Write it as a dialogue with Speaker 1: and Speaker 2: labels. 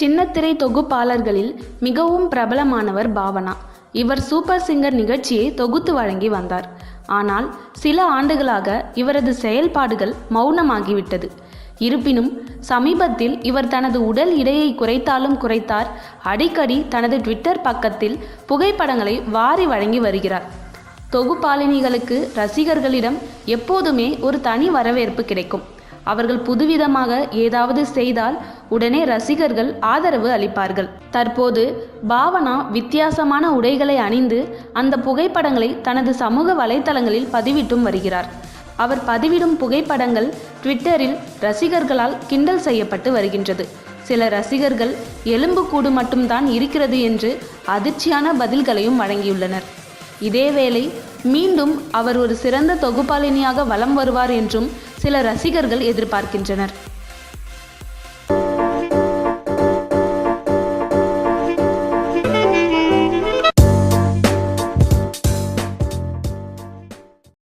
Speaker 1: சின்னத்திரை தொகுப்பாளர்களில் மிகவும் பிரபலமானவர் பாவனா. இவர் சூப்பர் சிங்கர் நிகழ்ச்சியை தொகுத்து வழங்கி வந்தார். ஆனால் சில ஆண்டுகளாக இவரது செயல்பாடுகள் மௌனமாகிவிட்டது. இருப்பினும் சமீபத்தில் இவர் தனது உடல் எடையை குறைத்தாலும் குறைத்தார். அடிக்கடி தனது ட்விட்டர் பக்கத்தில் புகைப்படங்களை வாரி வழங்கி வருகிறார். தொகுப்பாளினிகளுக்கு ரசிகர்களிடம் எப்போதுமே ஒரு தனி வரவேற்பு கிடைக்கும். அவர்கள் புதுவிதமாக ஏதாவது செய்தால் உடனே ரசிகர்கள் ஆதரவு அளிப்பார்கள். தற்போது பாவனா வித்தியாசமான உடைகளை அணிந்து அந்த புகைப்படங்களை தனது சமூக வலைத்தளங்களில் பதிவிட்டும் வருகிறார். அவர் பதிவிடும் புகைப்படங்கள் ட்விட்டரில் ரசிகர்களால் கிண்டல் செய்யப்பட்டு வருகின்றது. சில ரசிகர்கள் எலும்புக்கூடு மட்டும்தான் இருக்கிறது என்று அதிர்ச்சியான பதில்களையும் வழங்கியுள்ளனர். இதேவேளை மீண்டும் அவர் ஒரு சிறந்த தொகுப்பாளினியாக வலம் வருவார் என்றும் சில ரசிகர்கள் எதிர்பார்க்கின்றனர்.